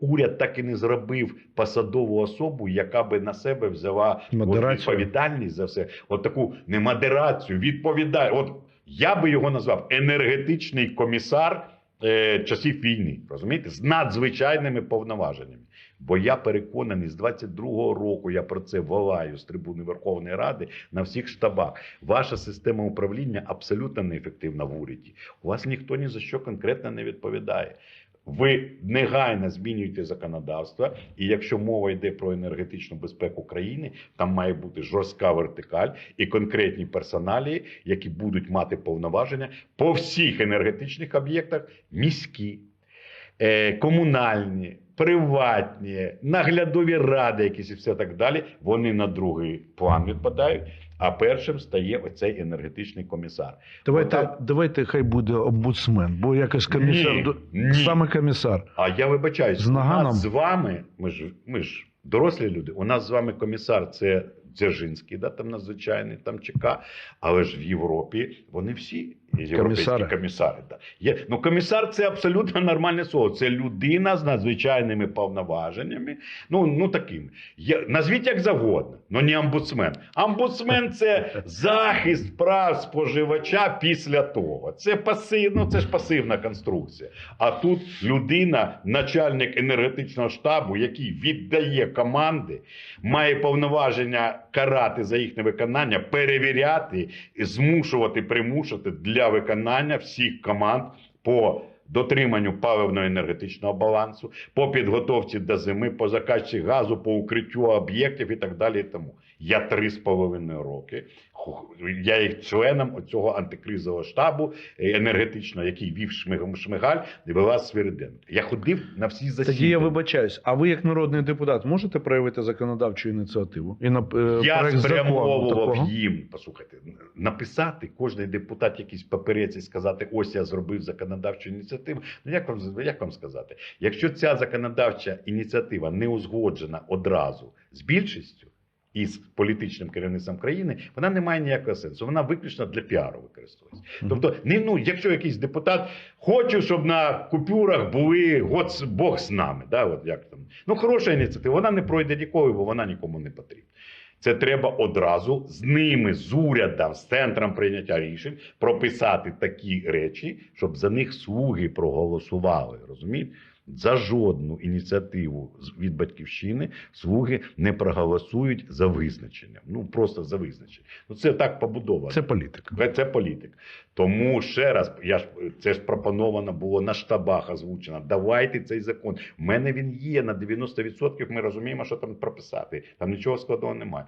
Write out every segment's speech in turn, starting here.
Уряд так і не зробив посадову особу, яка би на себе взяла от відповідальність за все. От таку не модерацію, відповідальність. От я би його назвав енергетичний комісар е, часів війни, розумієте, з надзвичайними повноваженнями. Бо я переконаний, з 22-го року я про це волаю з трибуни Верховної Ради на всіх штабах. Ваша система управління абсолютно неефективна в уряді. У вас ніхто ні за що конкретно не відповідає. Ви негайно змінюєте законодавство, і якщо мова йде про енергетичну безпеку країни, там має бути жорстка вертикаль і конкретні персоналі, які будуть мати повноваження по всіх енергетичних об'єктах міські, е, комунальні, приватні, наглядові ради, якісь і все так далі. Вони на другий план відпадають. А першим стає оцей енергетичний комісар. Давайте, Отак. давайте хай буде омбудсмен, бо якось комісар Ні, до- ні. саме комісар. А я вибачаюсь, З у нас з вами, ми ж, ми ж дорослі люди, у нас з вами комісар це Дзержинський, да, там надзвичайний, там ЧК, але ж в Європі вони всі європейські Комісари. комісари. Да. Є, ну, комісар це абсолютно нормальне слово. Це людина з надзвичайними повноваженнями. Ну, ну такими. Є, назвіть як завгодно, але не омбудсмен. Омбудсмен це захист прав споживача після того. Це пасив, ну, це ж пасивна конструкція. А тут людина, начальник енергетичного штабу, який віддає команди, має повноваження карати за їхнє виконання, перевіряти, і змушувати, примушувати для виконання всіх команд по дотриманню паливно-енергетичного балансу, по підготовці до зими, по закачці газу, по укриттю об'єктів і так далі. Тому я три з половиною роки. Я є членом цього антикризового штабу е, енергетичного, який вів Шмиг- Шмигаль і вела Свириденко. Я ходив на всі засідання. Тоді я вибачаюсь. А ви, як народний депутат, можете проявити законодавчу ініціативу? І на е, Я спрямовував їм. Послухайте, написати кожен депутат якийсь папірець і сказати, ось я зробив законодавчу ініціативу. Ну як вам як вам сказати? Якщо ця законодавча ініціатива не узгоджена одразу з більшістю і з політичним керівництвом країни, вона не має ніякого сенсу. Вона виключно для піару використовується. Тобто, не ну, якщо якийсь депутат хоче, щоб на купюрах були год Бог з нами, да, от як там. Ну, хороша ініціатива, вона не пройде ніколи, бо вона нікому не потрібна. Це треба одразу з ними, з урядом, з центром прийняття рішень прописати такі речі, щоб за них слуги проголосували. Розумієте? За жодну ініціативу від батьківщини слуги не проголосують за визначенням. Ну просто за визначенням. Ну це так побудовано. Це політика. Це- Це політик. Тому ще раз, я ж це ж пропоновано було на штабах озвучено. Давайте цей закон. У мене він є на 90%. Ми розуміємо, що там прописати. Там нічого складного немає.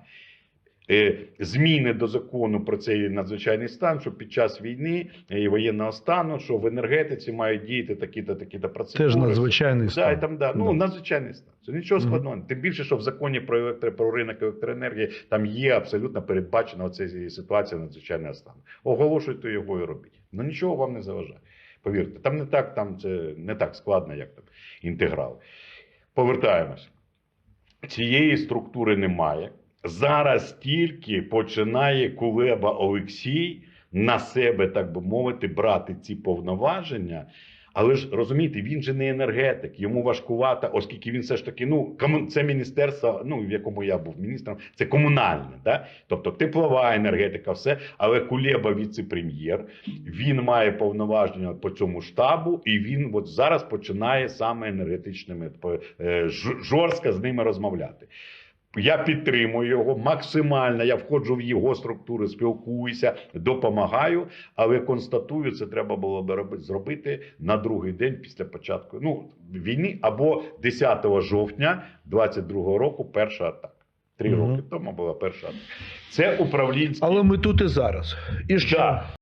Е, Зміни до закону про цей надзвичайний стан, що під час війни і воєнного стану, що в енергетиці мають діяти такі-то такі-то процедури. Теж надзвичайний Да, стан. і там, да. Ну, Да. надзвичайний стан. Це нічого складного. Тим більше, що в законі про електро про ринок електроенергії там є абсолютно передбачена оця ситуація надзвичайного стану. Оголошуйте його і робіть. Ну нічого вам не заважає. Повірте, там не так, там це не так складно, як там інтеграл. Повертаємося. Цієї структури немає. Зараз тільки починає Кулеба Олексій на себе, так би мовити, брати ці повноваження. Але ж розумієте, він же не енергетик, йому важкувато, оскільки він все ж таки, ну це міністерство, ну в якому я був міністром, це комунальне, да? тобто теплова енергетика, все. Але Кулеба віце-прем'єр, він має повноваження по цьому штабу, і він от зараз починає саме енергетичними е, жорстко з ними розмовляти. Я підтримую його максимально. Я входжу в його структури, спілкуюся, допомагаю, але констатую, це треба було би робити, зробити на другий день після початку ну, війни або 10 жовтня 22 року. Перша атака. Три Мгм. роки тому була перша атака. Це управлінський Але ми тут і зараз. І що? Да.